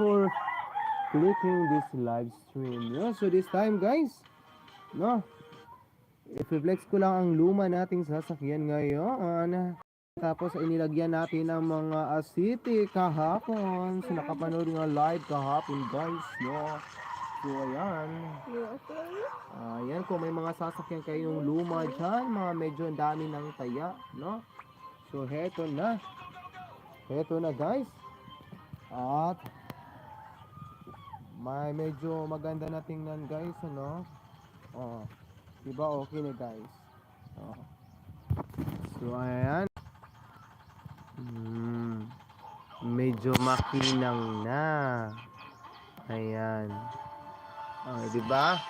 for clicking this live stream. No? So this time guys, no, i-flex ko lang ang luma nating sasakyan ngayon. Tapos inilagyan natin ng mga asiti kahapon. So nakapanood nga live kahapon guys, no. So ayan. Ayan, kung may mga sasakyan kayong luma dyan, mga medyo dami ng taya, no? So heto na. Heto na guys. At may medyo maganda na tingnan guys, ano? Oh. Diba okay na guys? Oh. So ayan. Hmm. Medyo makinang na. Ayan. Oh, di ba?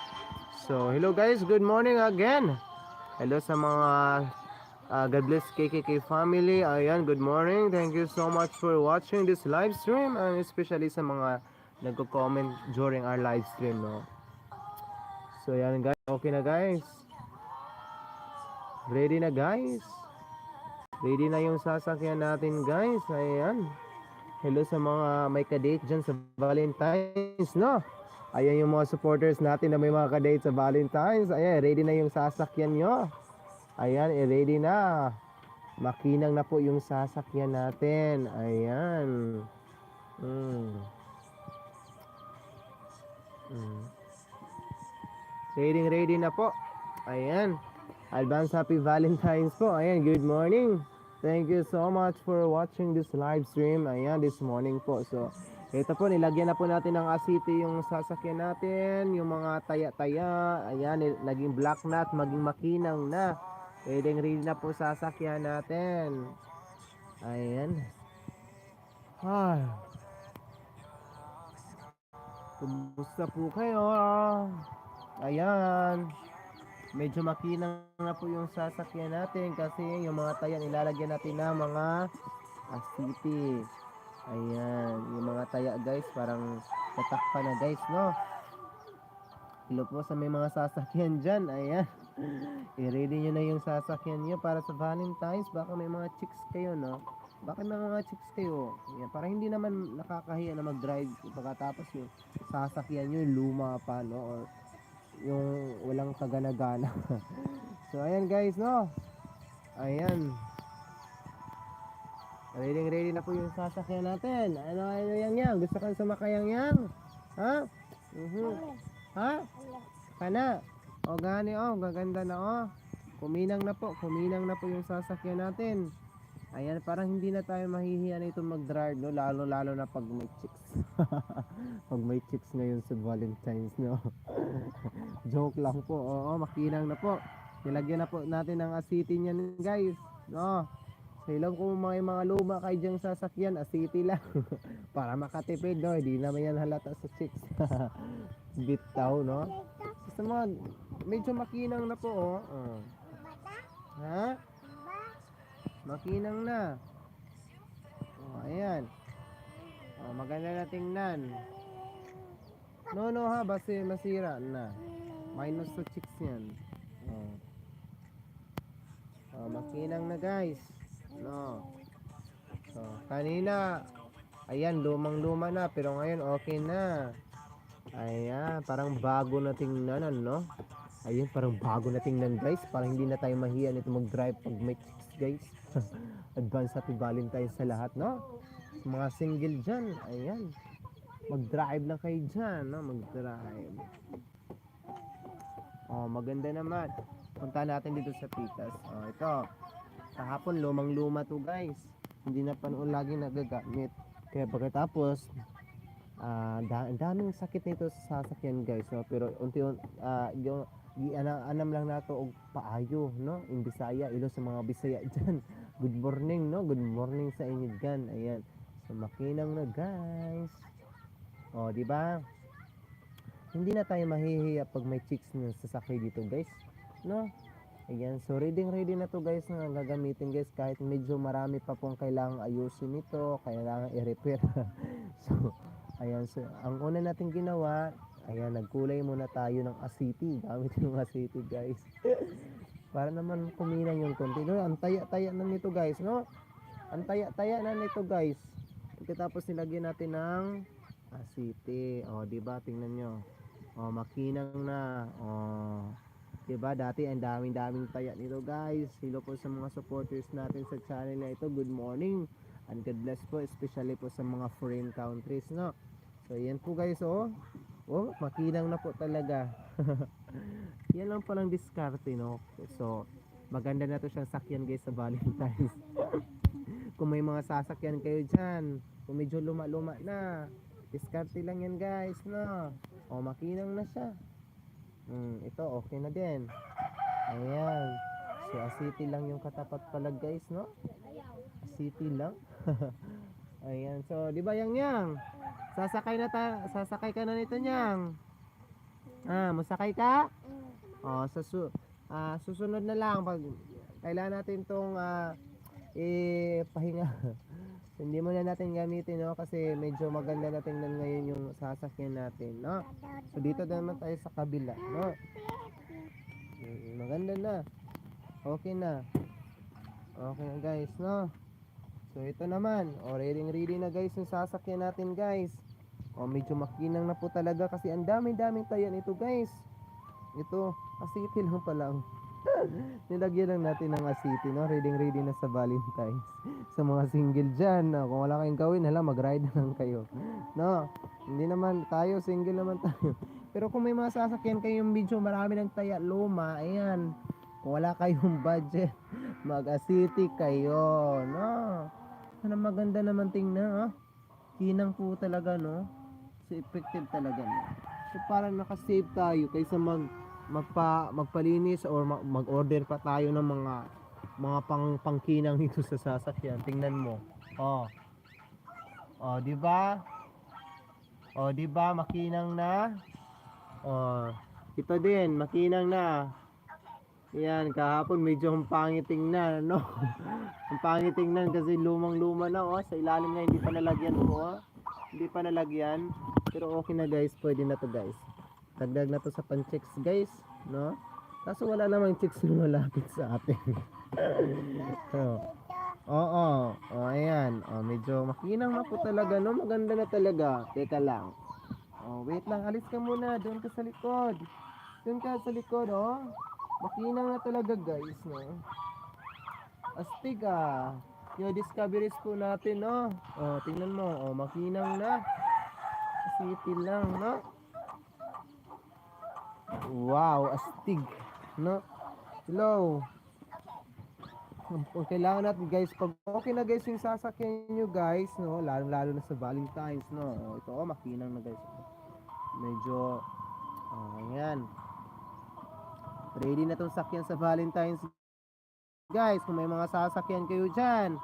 So, hello guys, good morning again. Hello sa mga uh, God bless KKK family. Ayan, good morning. Thank you so much for watching this live stream and especially sa mga nagko-comment during our live stream, no. So, ayan guys, okay na guys. Ready na guys. Ready na yung sasakyan natin guys. Ayan. Hello sa mga may kadate dyan sa Valentine's, no? Ayan yung mga supporters natin na may mga kadate sa Valentine's. Ayan, ready na yung sasakyan nyo. Ayan, eh, ready na. Makinang na po yung sasakyan natin. Ayan. Mm. Mm. Ready, ready na po. Ayan. Advance Happy Valentine's po. Ayan, good morning. Thank you so much for watching this live stream. Ayan, this morning po. So, ito po, nilagyan na po natin ng asiti yung sasakyan natin, yung mga taya-taya. Ayan, naging black nut, maging makinang na. Pwedeng ready na po sasakyan natin. Ayan. Ay. Kumusta po kayo? Ayan. Medyo makinang na po yung sasakyan natin kasi yung mga taya nilalagyan natin ng mga asiti. Ayan, yung mga taya guys, parang tatakpan na guys, no? Hello po sa may mga sasakyan dyan, ayan. I-ready nyo na yung sasakyan nyo para sa Valentine's. Baka may mga chicks kayo, no? Baka may mga chicks kayo. Ayan, para hindi naman nakakahiya na mag-drive pagkatapos yung sasakyan nyo, luma pa, no? Or yung walang kagana-gana. so, ayan guys, no? Ayan. Ready ready na po yung sasakyan natin. Ano ano yan yan? Gusto kang sumakayang yan? Ha? Mhm. Ha? Kana? O gani oh, gaganda na oh. Kuminang na po, kuminang na po yung sasakyan natin. Ayan, parang hindi na tayo mahihiya na itong mag-drive, no? Lalo, lalo na pag may chicks. pag may chicks ngayon sa Valentine's, no? Joke lang po. Oo, makinang na po. Nilagyan na po natin ng asiti niyan, guys. No? Sa ilang kung mga, mga luma kayo diyang sasakyan, asiti lang. Para makatipid, no? Hindi naman yan halata sa chicks. Bitaw, no? Sa mga, medyo makinang na po, oh. Oh. Ha? Makinang na. Oh, ayan. Oh, maganda na tingnan. No, no ha, basi masira na. Minus to chicks yan. Oh. Oh, makinang na guys. No. So, kanina, ayan, lumang-luma na, pero ngayon okay na. Ayan, parang bago na tingnan, ano? Ayun, parang bago na tingnan, guys. Parang hindi na tayo mahiya nito mag-drive pag may chicks, guys. Advance happy Valentine's sa lahat, no? Mga single dyan, ayan. Mag-drive lang kayo dyan, no? Mag-drive. Oh, maganda naman. Punta natin dito sa Pitas. Oh, ito. Kahapon, lumang-luma to, guys. Hindi na pa noon lagi nagagamit. Kaya pagkatapos, ah da- daming sakit nito sa sasakyan, guys. No? Pero unti-unti, ah yung anam, anam lang nato og paayo, no? In Bisaya, ilo sa mga Bisaya diyan. Good morning, no? Good morning sa inyo diyan. Ayan. So makinang na, guys. Oh, di ba? Hindi na tayo mahihiya pag may chicks na sasakay dito, guys. No? Ayan, so ready ready na to guys na gagamitin guys kahit medyo marami pa pong kailangang ayusin nito, kailangan i-repair. so, ayan, so ang una natin ginawa, ayan, nagkulay muna tayo ng asiti. Gamit yung asiti guys. Para naman kuminang yung konti. No, ang taya-taya na nito guys, no? Ang taya-taya na nito guys. Pagkatapos nilagyan natin ng City. O, di ba? Tingnan nyo. O, makinang na. O, di ba? Dati ang daming-daming taya nito, guys. Hello po sa mga supporters natin sa channel na ito. Good morning. And God bless po, especially po sa mga foreign countries, no? So, yan po, guys, oh. Oh, makinang na po talaga. yan lang palang diskarte, no? So, maganda na to siyang sakyan, guys, sa Valentine's. kung may mga sasakyan kayo dyan, kung medyo luma-luma na, diskarte lang yan guys, no? O, makinang na siya. Hmm, ito, okay na din. Ayan. So, asiti lang yung katapat pala guys, no? Asiti lang. Ayan. So, di ba yang yang? Sasakay na ta sasakay ka na nito nyang. Ah, masakay ka? Oh, sa su ah, susunod na lang pag kailangan natin tong ah, ipahinga. Hindi mo na natin gamitin, no? Kasi medyo maganda na tingnan ngayon yung sasakyan natin, no? So, dito naman tayo sa kabila, no? Mm, Maganda na. Okay na. Okay na, guys, no? So, ito naman. O, ready ready na, guys, yung sasakyan natin, guys. O, medyo makinang na po talaga kasi ang daming-daming tayan ito, guys. Ito, asiti lang pa lang. Nilagyan lang natin ng asiti, no? Ready ready na sa Valentine's. sa mga single dyan, no? kung wala kayong gawin, hala, mag-ride na lang kayo. No? Hindi naman tayo, single naman tayo. Pero kung may mga sasakyan kayong medyo marami ng taya luma, ayan. Kung wala kayong budget, mag-asiti kayo, no? Ano maganda naman tingnan, oh. Kinang po talaga, no? Effective talaga, no? So, parang nakasave tayo kaysa mag magpa magpalinis or ma- mag-order pa tayo ng mga mga pang pangkinang dito sa sasakyan. Tingnan mo. Oh. Oh, di ba? Oh, di ba makinang na? Oh, ito din, makinang na. Yan, kahapon medyo ang pangit tingnan, no? ang pangit tingnan kasi lumang-luma na, oh. Sa ilalim nga hindi pa nalagyan po, oh. Hindi pa nalagyan. Pero okay na guys, pwede na to guys. Dagdag na to sa pan-checks guys, no? Kaso wala namang chicks na malapit sa atin. so, oo, oh, ayan. Oh, medyo makinang na talaga, no? Maganda na talaga. Teka lang. Oh, wait lang, alis ka muna. Doon ka sa likod. Doon ka sa likod, oh. Makinang na talaga, guys, no? Astig, ah. Yung discoveries po natin, no? Oh, tingnan mo. Oh, makinang na. City lang, no? Wow, astig, no? Hello. Ang ang kailangan natin guys, pag okay na guys yung sasakyan nyo guys, no? Lalo lalo na sa Valentine's, no? Oh, ito oh, makinang na guys. Medyo, oh, ayan. Ready na tong sakyan sa Valentine's. Guys, kung may mga sasakyan kayo dyan,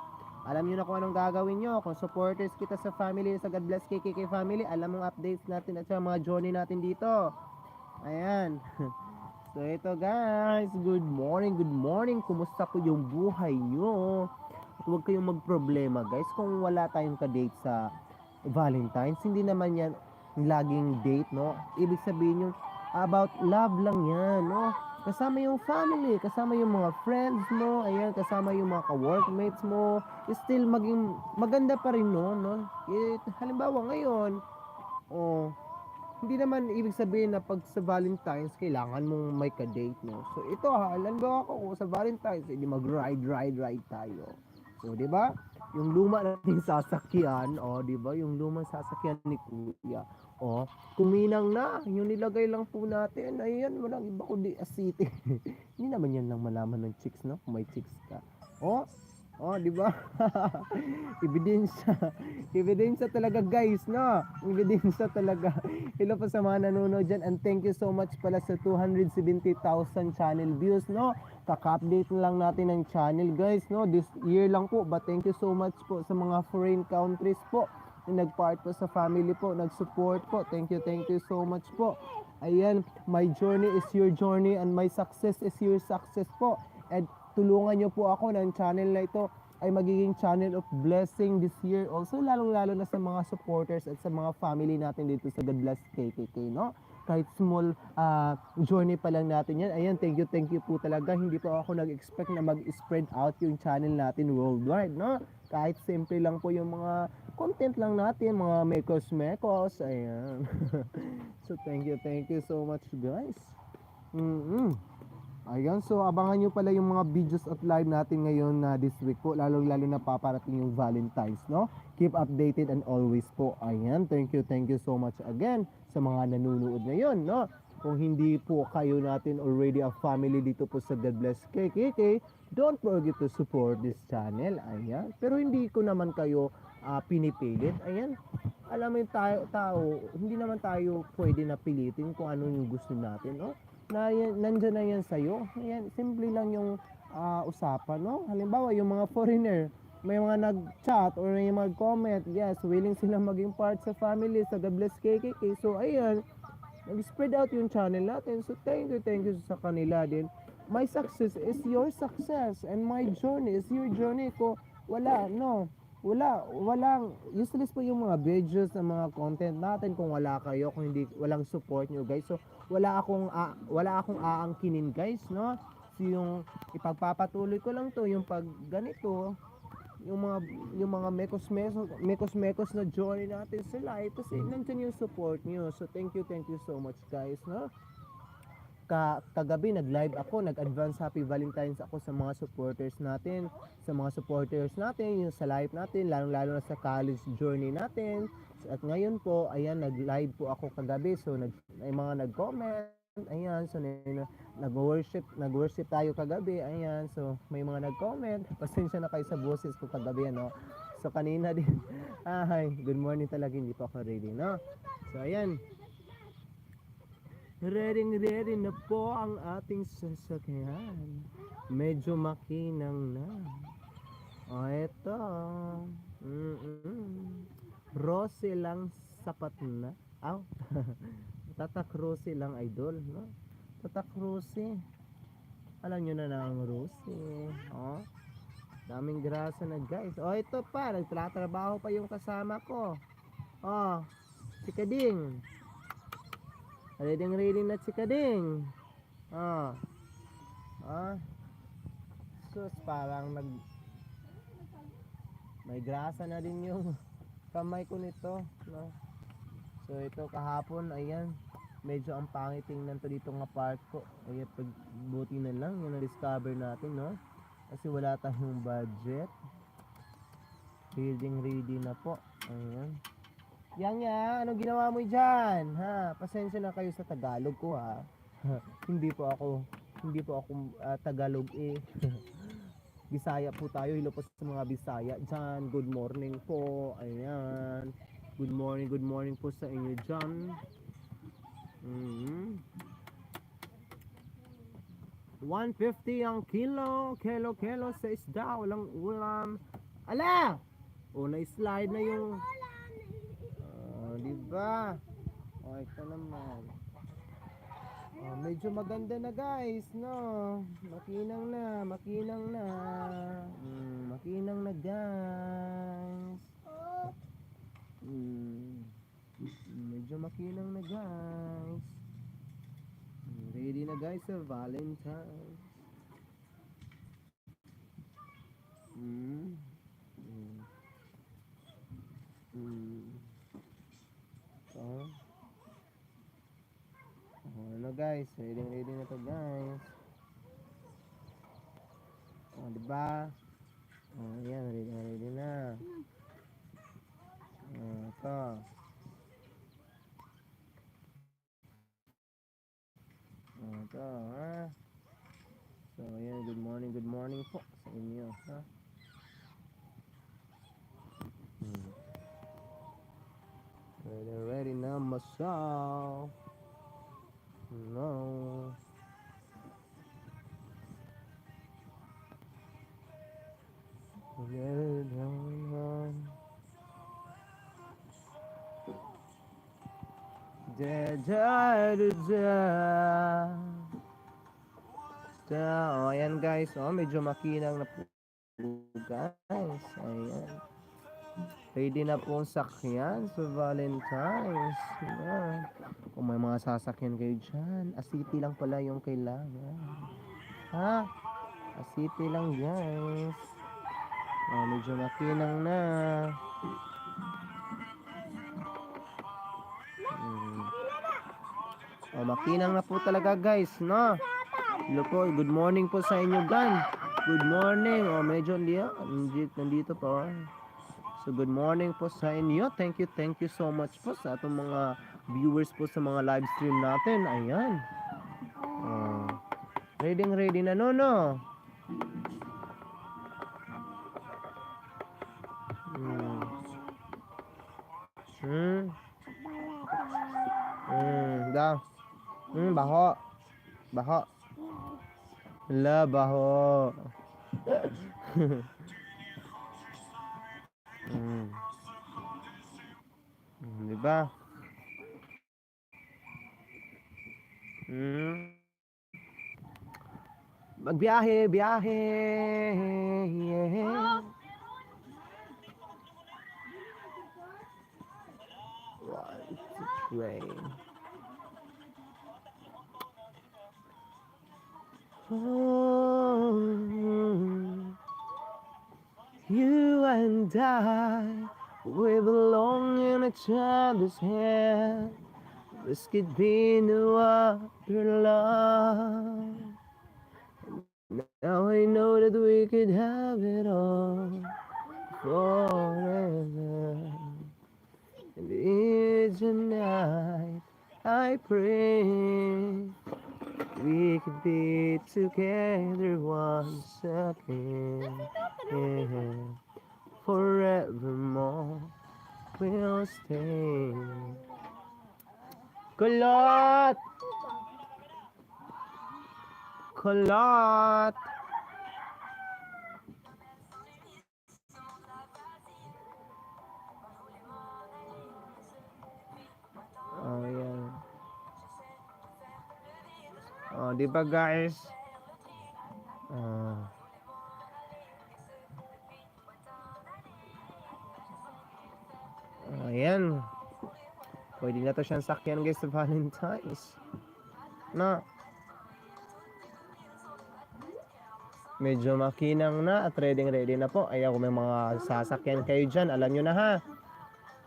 alam nyo na kung anong gagawin nyo. Kung supporters kita sa family, sa God Bless KKK family, alam mong updates natin at sa mga journey natin dito. Ayan. So ito guys, good morning, good morning. Kumusta po yung buhay nyo? At huwag kayong magproblema guys kung wala tayong ka-date sa Valentine's. Hindi naman yan laging date, no? Ibig sabihin yung about love lang yan, no? Kasama yung family, kasama yung mga friends mo, ayan, kasama yung mga ka-workmates mo, still maging maganda pa rin no, no? Eh, halimbawa ngayon, oh, hindi naman ibig sabihin na pag sa Valentine's kailangan mong may ka-date no. So ito ha, halimbawa kung sa Valentine's hindi mag-ride ride ride tayo. So 'di ba? Yung luma nating sasakyan, oh 'di ba? Yung lumang sasakyan ni Kuya. Oh, kuminang na. Yung nilagay lang po natin. Ayan, walang iba kundi asiti. hindi naman yan lang malaman ng chicks, no? Kung may chicks ka. Oh, Oh, di ba? Ebidensya. Ebidensya talaga, guys, no? Ebidensya talaga. Hello po sa mga nanonood dyan and thank you so much pala sa 270,000 channel views, no? Kaka-update lang natin ng channel, guys, no? This year lang po, but thank you so much po sa mga foreign countries po nag-part po sa family po, nag-support po. Thank you, thank you so much po. Ayan, my journey is your journey and my success is your success po. And tulungan nyo po ako ng channel na ito ay magiging channel of blessing this year. Also, lalong-lalo na sa mga supporters at sa mga family natin dito sa God Bless KKK, no? Kahit small ah, journey pa lang natin yan. Ayan, thank you, thank you po talaga. Hindi po ako nag-expect na mag-spread out yung channel natin worldwide, no? Kahit simple lang po yung mga content lang natin, mga mekos-mekos. Ayan. so, thank you, thank you so much, guys. mm Ayan, so abangan nyo pala yung mga videos at live natin ngayon na this week po, lalo-lalo na paparating yung Valentine's, no? Keep updated and always po. Ayan, thank you, thank you so much again sa mga nanonood ngayon, no? Kung hindi po kayo natin already a family dito po sa God Bless KKK, don't forget to support this channel. Ayan. Pero hindi ko naman kayo ah, pinipilit. Ayan. Alam mo yung tayo, tao, hindi naman tayo pwede na pilitin kung ano yung gusto natin, no? Na yan, nandyan na yan sa'yo. Ayan, simple lang yung ah, usapan, no? Halimbawa, yung mga foreigner, may mga nag-chat or may mga comment, yes, willing silang maging part sa family, sa God Bless KKK. So, ayan, nag-spread out yung channel natin. So, thank you, thank you sa kanila din. My success is your success and my journey is your journey ko. Wala, no. Wala, walang, useless po yung mga videos, ang mga content natin kung wala kayo, kung hindi, walang support nyo guys. So, wala akong, a- wala akong aangkinin guys, no. So, yung ipagpapatuloy ko lang to, yung pag ganito, yung mga yung mga mekos mekos mekos mekos na journey natin sa life kasi nandiyan yung support nyo so thank you thank you so much guys no ka kagabi nag-live ako, nag-advance happy Valentine's ako sa mga supporters natin, sa mga supporters natin, yung sa live natin, lalong-lalo na sa college journey natin. At ngayon po, ayan, nag-live po ako kagabi, so nag, may mga nag-comment, ayan, so na- nag-worship, nag-worship tayo kagabi, ayan, so may mga nag-comment, pasensya na kayo sa boses ko kagabi, ano. So kanina din, hi, good morning talaga, hindi pa ako ready, no? So ayan, Ready ready na po ang ating sasakyan. Medyo makinang na. O eto. Mm-mm. Rose lang sapat na. Aw. Tatak Rose lang idol, no? Tatak Rose. Alam nyo na na ang Rose. Oh. Daming grasa na guys. O ito pa, nagtatrabaho pa yung kasama ko. Oh. Si Kading. Ready ready na si Kading. Ah. Ah. Sus, parang nag may grasa na din yung kamay ko nito, no. So ito kahapon, ayan. Medyo ang pangit tingnan to dito nga part ko. Ay pag buti na lang yung na-discover natin, no. Kasi wala tayong budget. Building ready na po. Ayan. Yang ya, ano ginawa mo diyan? Ha, pasensya na kayo sa Tagalog ko ha. hindi po ako hindi po ako ah, Tagalog eh. Bisaya po tayo, hello po sa mga Bisaya diyan. Good morning po. Ayan. Good morning, good morning po sa inyo diyan. Mhm. 150 ang kilo, kilo, kilo sa isda, walang ulam. Ala! O, na-slide na yung Oh, di ba? Oh, ito naman. Oh, medyo maganda na guys, no? Makinang na, makinang na. Mm, makinang na guys. Mm, medyo makinang na guys. Mm, Ready na guys sa Valentine's. Mm. Mm. Mm. So, oh, ano guys, ready ready na to guys. Oh, di ba? Oh, yan, ready na ready na. Oh, ito. Oh, ito, ha? So, ayan, good morning, good morning po sa inyo, ha? Hmm. Ready, ready na masal. No. Ready na Da da da da. Da, oh, ayan guys, oh, medyo makinang na po guys. Ayan. Ready na po ang sakyan sa Valentine's. Yan. Kung may mga sasakyan kayo dyan, asiti lang pala yung kailangan. Ha? Asiti lang guys. Oh, medyo makinang na. Hmm. Oh, makinang na po talaga guys, no? Po, good morning po sa inyo gan. Good morning. Oh, medyo nandito, nandito po. So good morning po sa inyo. Thank you, thank you so much po sa atong mga viewers po sa mga live stream natin. Ayan. Oh. Ready ready na no no. Hmm. Hmm. Hmm, daw. Hmm, baho. Baho. La, baho. hmm. Hmm, ba? Hmm. Magbiyahe, biyahe. Yeah. Three. Oh, you and I, we belong in each other's hand. This could be no other love. Now I know that we could have it all forever. And each night I pray we could be together once again. Yeah. Forevermore we'll stay. Kulot! Kulot! Oh, yan. Oh, di ba guys? Oh. Oh, ayan. Pwede na to siyang sakyan guys sa Valentine's. Na. Medyo makinang na at ready ready na po. Ayaw kung may mga sasakyan kayo dyan. Alam nyo na ha.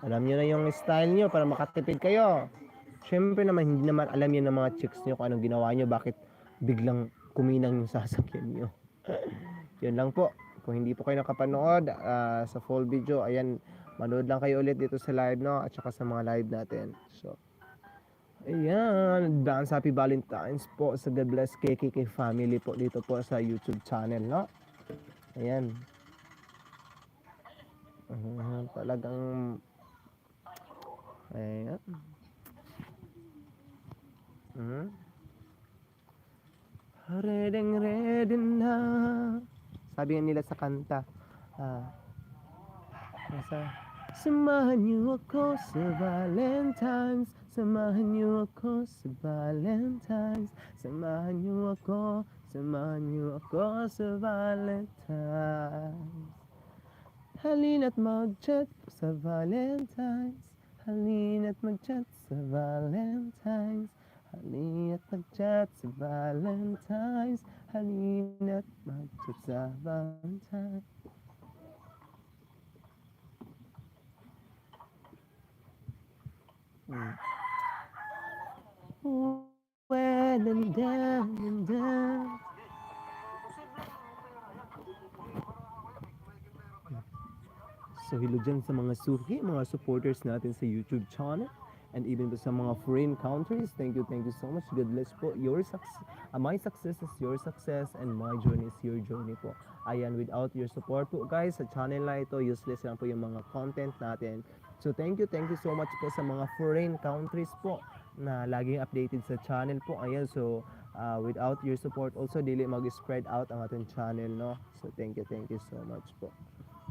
Alam nyo na yung style nyo para makatipid kayo. Siyempre naman, hindi naman alam yun ng mga chicks nyo kung anong ginawa nyo. Bakit biglang kuminang yung sasakyan nyo. yun lang po. Kung hindi po kayo nakapanood ah, sa full video, ayan, manood lang kayo ulit dito sa live, no? At saka sa mga live natin. So, ayan, advance happy Valentine's po sa God Bless KKK family po dito po sa YouTube channel, no? Ayan. Ah, talagang ayan. Hmm? Ready, ready na. Sabi nga nila sa kanta. Ah, nasa, Samahan niyo ako sa Valentine's. Samahan niyo ako sa Valentine's. Samahan niyo ako Samahan niyo ako sa Valentine's. Halina't mag-chat sa Valentine's. Halina't mag-chat sa Valentine's. Halina't mag-chat sa Valentine's. Halina't mag-chat sa Valentine's Mm. When and down and down. So hello dyan sa mga suki, mga supporters natin sa YouTube channel and even to sa mga foreign countries. Thank you, thank you so much. God bless po. Your success, my success is your success and my journey is your journey po. Ayan, without your support po guys, sa channel na ito, useless lang po yung mga content natin. So thank you, thank you so much po sa mga foreign countries po na laging updated sa channel po. Ayan, so uh, without your support also dili mag-spread out ang ating channel, no? So thank you, thank you so much po.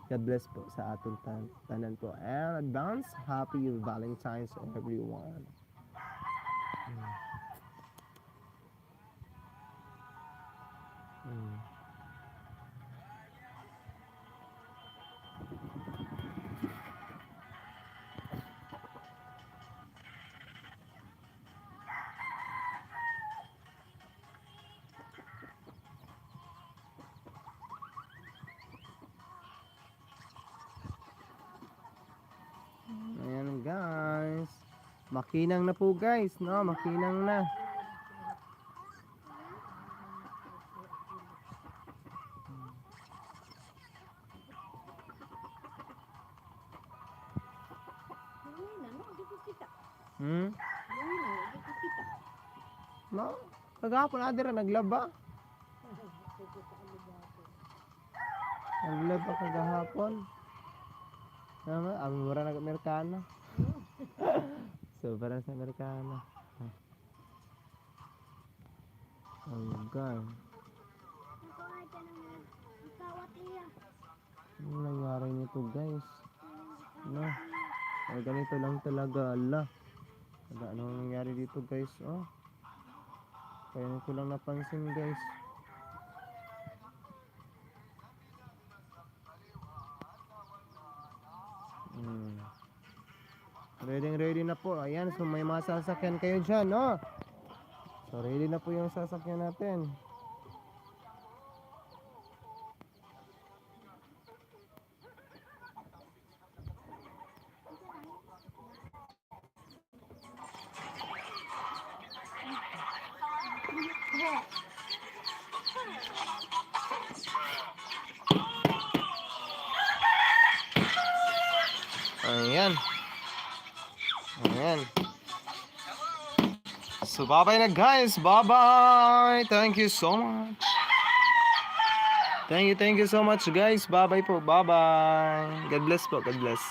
God bless po sa atong tan tanan po. And advance happy Valentine's everyone. Mm. Mm. Makinang na po guys, no? Makinang na. Na. Hmm? Na. No? Kagahapon adira naglaba. Naglaba kagahapon. Nama, ang mura ng Amerikana. Sobra sa Amerikana. Oh God. Ano nangyari nito guys? No. Ay, ganito lang talaga, ala. Ala, ano nangyari dito guys? Oh. Kaya ko lang napansin guys. Hmm. Ready ready na po. Ayan, so may mga sasakyan kayo dyan, no? So ready na po yung sasakyan natin. Ayan. Ayan. So, bye-bye na guys. Bye-bye. Thank you so much. Thank you, thank you so much guys. Bye-bye po. Bye-bye. God bless po. God bless.